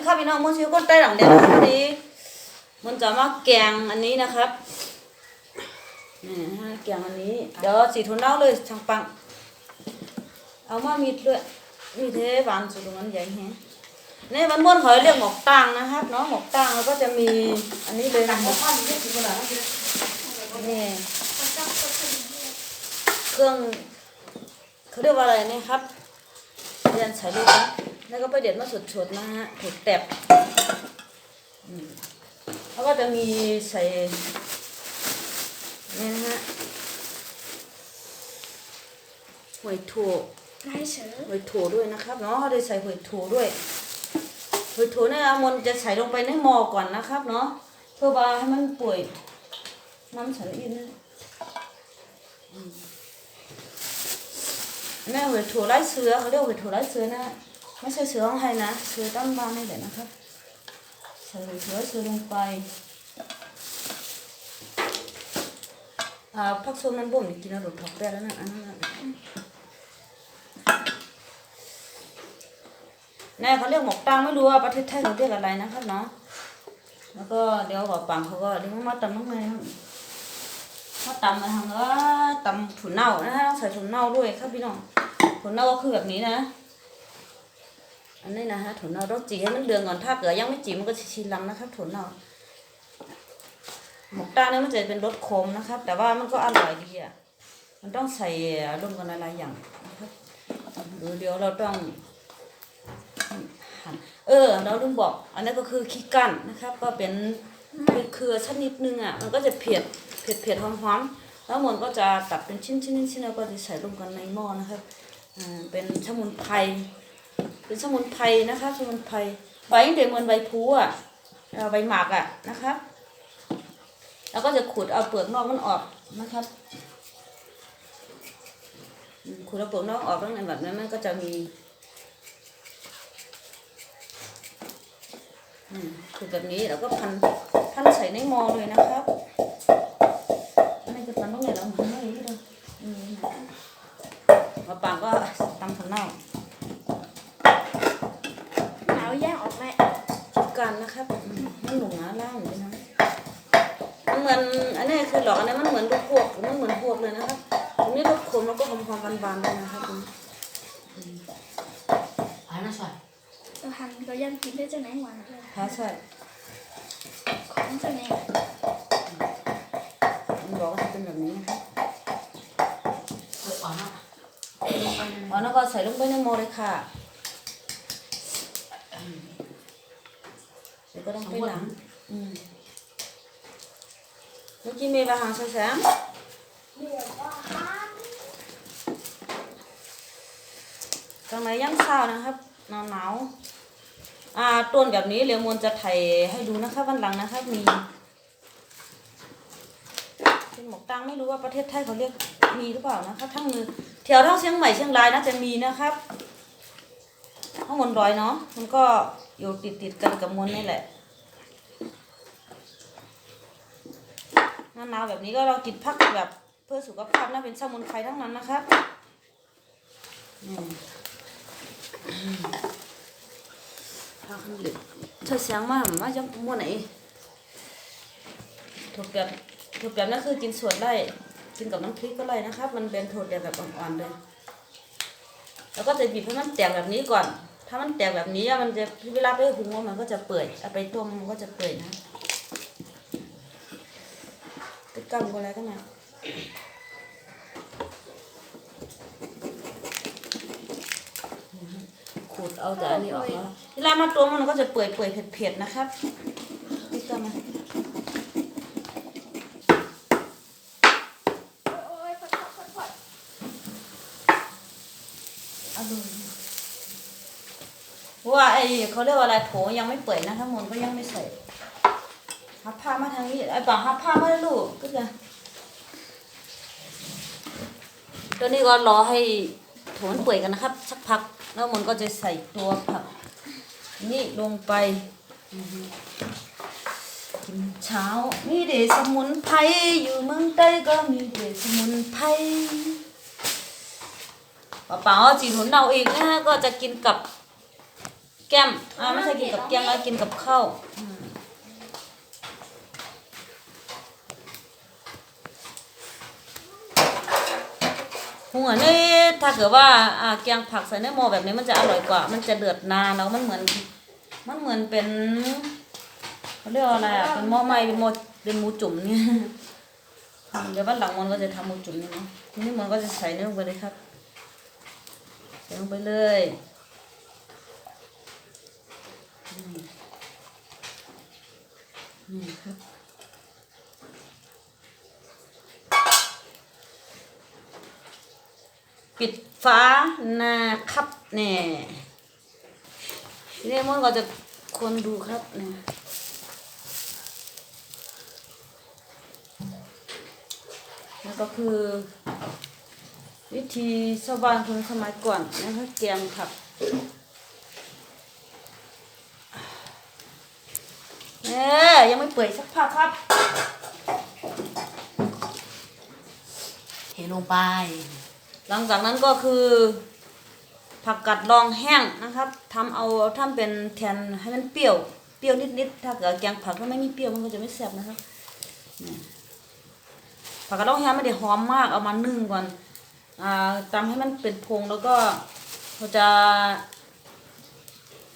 ดีครับพี่น้องมุ้งชิวก้นใต้หลังเดียววันนี้มันจะมาแกงอันนี้นะครับนี่ฮะแกงอันนี้เดี๋ยวสีทุนเน่าเลยช่างปัง เอามามีดด้วยมีเทวานสุดตรงนั้นใหญ่แฮะนี่มันม้วนเขาเรียกหมกตังนะครับเนาะหมกตังแล้วก็จะมีอันนี้เลยนะหมกนี่เครื่องเขาเรียกว่าอะไรนี่ครับเรียนสายลูกนะ แล้วก็ไปเด็ดมาสดๆนะฮะถูกแตบอืมแล้วก็จะมีใส่นี่นะฮะหอยถั่วได้เสือหอยถั่วด้วยนะครับเนาะเขาได้ใส่หอยถั่วด้วยหอยถั่วเนี่ยมนจะใส่ลงไปในหม้อก่อนนะครับเนาะเพื่อว่าให้มันป่วยน้ำใส่อินนะอืมอันนี่หอยถั่วไร้เสือเขาเรียกหอยถั่วไร้เสือนะ ไม่ใช่เสือของไทยนะเสือตั้งบ้านนี่แหละนะครับใส่หอยถั่วไร้เสือลงไปอ่าผักส้มนั้นบ่มกินแล้วหลุดถอกแป้แล้วนะอันนั้นนะแน่เขาเรียกหมกตังไม่รู้ว่าประเทศไทยเขาเรียกอะไรนะครับเนาะแล้วก็เดี๋ยวบอกปังเขาก็เรียกมาตำน้ำมันมาตำมาทางว่าตำถั่วเน่านะฮะใส่ถั่วเน่าด้วยครับพี่น้องถั่วเน่าก็คือแบบนี้นะ อันนี้นะฮะถั่วเน่าต้องจีให้มันเดืองก่อนถ้าเกิดยังไม่จีมันก็ชิลำนะครับถั่วเน่าหมกตังเนี่ยมันจะเป็นรสขมนะครับ แต่ว่ามันก็อร่อยดีอะมันต้องใส่รวมกันหลายๆอย่างนะครับเดี๋ยวเราต้องหั่นเออ เราลืมบอก อันนั้ก็คือขี้กั้นนะครับ ก็เป็นเป็นเครือชนิดนึงอะมันก็จะเผ็ดเผ็ดเผ็ดหอมหอมๆแล้วมันก็จะตัดเป็นชิ้นชิ้นชิ้นแล้วก็จะใส่รวมกันในหม้อนะครับอ่าเป็นสมุนไพร เป็นสมุนไพรนะคะ สมุนไพรใบเดียวเหมือนใบพูอะใบหมากอะนะครับ แล้วก็จะขูดเอาเปลือกนอกมันออกนะครับขูดเอาเปลือกนอกออกแล้วในแบบนั้นมันก็จะมีอืมคือแบบนี้แล้วก็พันพันใส่ในหม้อเลยนะครับอันนี้จะพันตรงไหนเราพันไม่รู้เลยอืมมาปังก็ตำถั่วเน่า หนาวแย่งออกไหม ชิมกันนะครับอืมมันหลงนะล่างเลยนะมันเหมือนอันนี้คือหลอกอันนี้มันเหมือนลูกพวกมันเหมือนพวกเลยนะครับตรงนี้ลูกคมแล้วก็หอมๆบานๆเลยนะครับ Ana soal. เราหันเราย่างกินได้จะไหนหวานเลยถ้าใช่ของจะไหนมันบอกว่าจะเป็นแบบนี้นะครับ Được quả nào? อ๋อแล้วก็ใส่ลงไปในหม้อเลยค่ะอืม เดี๋ยวก็ต้องไปหลังอืมเมื่อกี้มีบะหางใส่แสงเดี๋ยวว่าห้ามตรงไหนย่างเศร้านะครับหนาวหนาวๆอ่าต้นแบบนี้เรียวมนจะไถให้ดูนะครับวันหลังนะครับมีเป็นหมกตังไม่รู้ว่าประเทศไทยเขาเรียกมีหรือเปล่านะครับทั้งมือแถวทั้งเชียงใหม่เชียงรายน่าจะมีนะครับข้างบนดอยเนาะมันก็ อยู่ติดติดๆกันกับมวลนี่แหละหน้าหนาวแบบนี้ก็เรากินผักแบบเพื่อสุขภาพนะเป็นสมุนไพรทั้งนั้นนะครับผักเหล็กเธอเสียงมากมาจะมั่วไหนถั่วแบบถั่วแบบนั่นคือกินส่วนได้กินกับน้ำพริกก็ได้นะครับ มันเป็นถั่วแบบแบบอ่อนๆเลยแล้วก็จะบีบให้มันแตกแบบนี้ก่อน ถ้ามันแตกแบบนี้อะมันจะเวลาไปหุงมันก็จะเปื่อยเอาไปต้มมันก็จะเปื่อยนะติดกำกันอะไรกันนะขูดเอาแต่อันนี้ออกแล้วเวลามาต้มมันก็จะเปื่อยเปื่อยเผ็ดๆนะครับติดกำมาโอ้ยพอดพอดพอดอร่อยเพราะ ว่าไอ้เขาเรียกว่าอะไรโถยังไม่เปื่อยนะทั้งหมดก็ยังไม่ใส่หับผ้ามาทางนี้ไอ้ปังหับผ้ามาลูกก็จะตัวนี้ก็รอให้โถมันเปื่อยกันนะครับ สักพักแล้วมันก็จะใส่ตัวผักนี่ลงไปกินเช้ามีเดสมุนไพรอยู่เมืองใต้ก็มีเดสมุนไพรเปล่าจีนหุนเนาอีกนะก็จะกินกับ แก้มอ่าไม่ใช่กินกับแก้มแล้วกินกับข้าวหัวนี่ถ้าเกิดว่าอ่าแกงผักใส่ในหม้อแบบนี้มันจะอร่อยกว่า มันจะเดือดนานแล้วมันเหมือน มันเหมือนเป็นเขาเรียกว่าอะไรอะเป็นหม้อไหม้เป็นหม้อเป็นหมูจุ่มเนี่ยเดี๋ยววันหลังมันก็จะทำหมูจุ่มนี่เนาะทีนี้มันก็จะใส่เนื้อลงไปเลยครับใส่ลงไปเลย นี่ครับปิดฝานะครับเนี่ยนี้มันก็จะคนดูครับเนี่ยแล้วก็คือ วิธีชาวบ้านคนสมัยก่อนนะคะแกงผักเอ๊ยังไม่เปื่อยสักพักครับ เทลงไป หลังจากนั้นก็คือ ผักกัดดองแห้งนะครับทำเอาทำเป็นแทนให้มันเปรี้ยว เปรี้ยวนิดๆ ถ้าเกิดแกงผักถ้าไม่มีเปรี้ยวมันก็จะไม่แซ่บนะครับผักกัดดองแห้งไม่ได้หอมมากเอามานึ่งก่อนอ่าตำให้มันเป็นพงแล้วก็เราจะ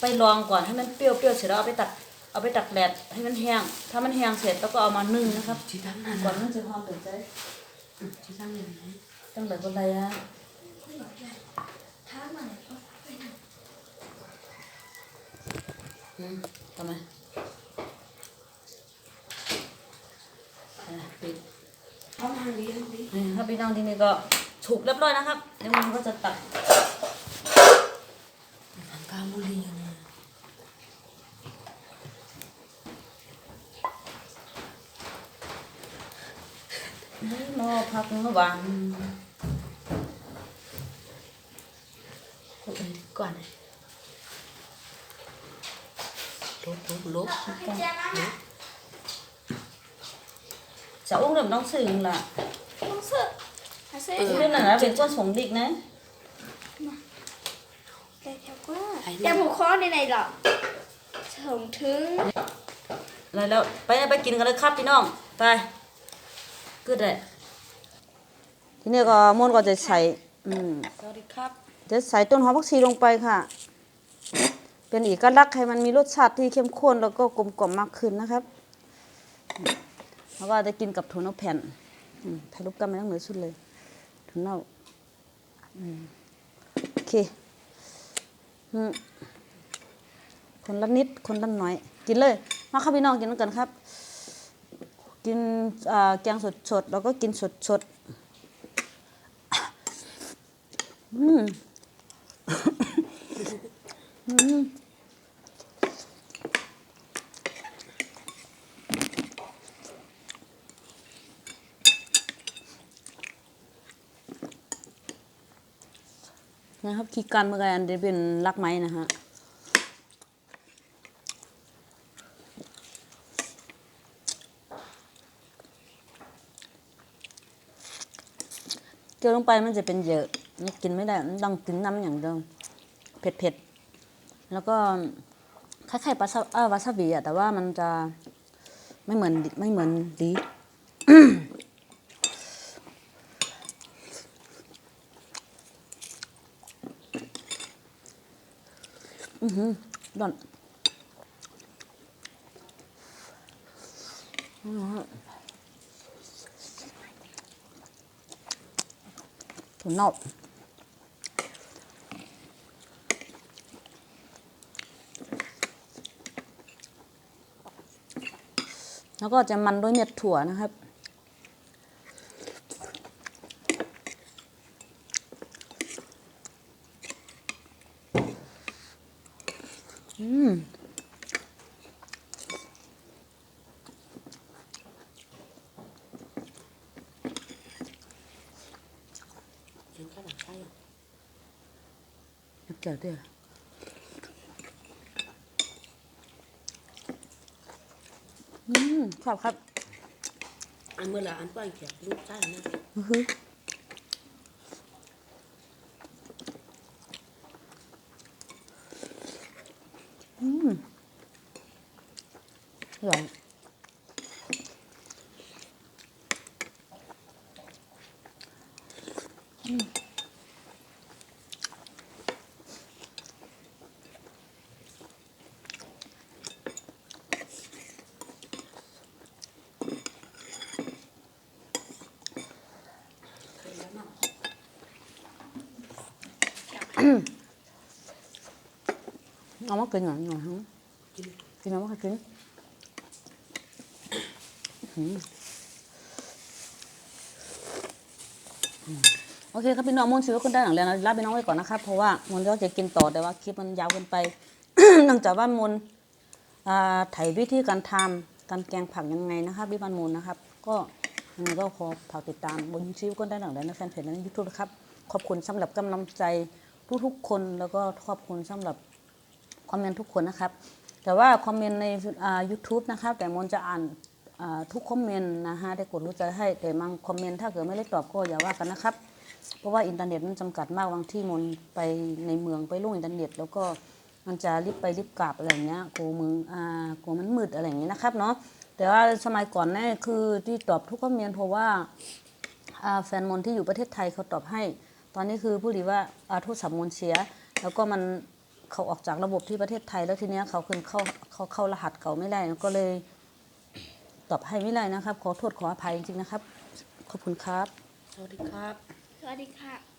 ไปลองก่อนให้มันเปรี้ยวเปรี้ยวเสร็จแล้วเอาไปตัด เอาไปตักแดดให้มันแห้ง ถ้ามันแห้งเสร็จแล้วก็เอามานึ่งนะครับที่ตั้งนั่นก่อนนะมันจะหอมเดือดใจที่ตั้งนั่นนะตั้งแต่คนใดอะท้ามาไหนก็ไปไหนอืมทำไมอะปิดเอาทางนี้ทางนี้นี่ครับพี่น้องที่นี่ก็ถูกเรียบร้อยนะครับเดี๋ยวมันก็จะตัด ทางกาบุรีนะ นี่ รอพักเมื่อวานกดเลยก่อนลบลบลบให้เจ้านั่นน่ะจะอุ้งเริ่มต้องสื่อล่ะต้องเสื้อหาเสื้อเรื่องนั้นนะเป็นก้นสงดิกนะแต่แถวว่าแต่หมูข้อในไหนหรอถึงถึงอะไรแล้วไปไปกินกันเลยครับพี่น้องไปก็ได้ ทีนี้ก็ม่วนก็จะใส่อืมสวัสดีครับจะใส่ต้นหอมผักชีลงไปค่ะ เป็นเอกลักษณ์ให้มันมีรสชาติที่เข้มข้นแล้วก็กลมกล่อมมากขึ้นนะครับ แล้วก็จะกินกับถั่วเน่าแผ่นอืมถ่ายรูปกันไม่ต้องเหนือสุดเลยถั่วเน่าอืมโอเคอืมคนละนิดคนละหน่อย กินเลย มาครับพี่น้องกินกันครับ กินอ่าแกงสดๆแล้วก็กินสดๆ อืมนะครับคีกันเมื่อกี้อันนี้เป็นรักไม้นะฮะเกลือลงไปมันจะเป็นเยอะ นี่กินไม่ได้ต้องกินน้ำอย่างเดิมเผ็ดเผ็ดๆแล้วก็คล้ายๆปลาซาออวาซาบิอะแต่ว่ามันจะไม่เหมือนไม่เหมือนดีอือหือดอนอื้อหือถั่วเน่า แล้วก็จะมันด้วยเม็ดถั่วนะครับ อืมถึงขนาดใช่นักเกี่ยวด้วย ชอบครับ อันเมื่อละอันป้อนเขียบลูกใต้นะอือฮึอืมหลง เอามากินหน่อยหน่อยฮะกินเอามากินโอเคครับพี่น้องมนต์ชีวิตคนได้หลังแล้วนะลาพี่น้องไว้ก่อนนะครับเพราะว่ามนต์ก็จะกินต่อแต่ว่าคลิปมันยาวเกินไปเนื่องจากว่ามนต์ถ่ายวิธีการทำการแกงผักยังไงนะครับพี่บันมนต์นะครับ ก็ยังไงก็ขอฝากติดตามบนชีวิตคนได้หลังแล้วในแฟนเพจและในยูทูบนะครับขอบคุณสำหรับกำลังใจทุกๆคนแล้วก็ขอบคุณสำหรับ คอมเมนต์ทุกคนนะครับ แต่ว่าคอมเมนต์ในอ่า YouTube นะครับ แต่มนจะอ่านทุกคอมเมนต์นะฮะได้กดรู้ใจให้แต่บางคอมเมนต์ถ้าเกิดไม่ได้ตอบก็อย่าว่ากันนะครับ เพราะว่าอินเทอร์เน็ตมันจำกัดมากบางที่มนไปในเมืองไปลงอินเทอร์เน็ต แล้วก็มันจะรีบไปรีบกลับอะไรเงี้ยกลัวมึงอ่ากลัวมันมืดอะไรอย่างเงี้ยนะครับเนาะแต่ว่าสมัยก่อนเนี่ยคือที่ตอบทุกคอมเมนต์เพราะว่าแฟนมนที่อยู่ประเทศไทยเขาตอบให้ ตอนนี้คือผู้ดีว่าอ่าโทรศัพท์มนเสีย แล้วก็มัน เขาออกจากระบบที่ประเทศไทย แล้วทีเนี้ยเขาคืนเข้าเขาเข้ารหัสเก่าไม่ได้ก็เลยตอบให้ไม่ได้นะครับ ขอโทษขออภัยจริงๆนะครับ ขอบคุณครับ สวัสดีครับ สวัสดีค่ะ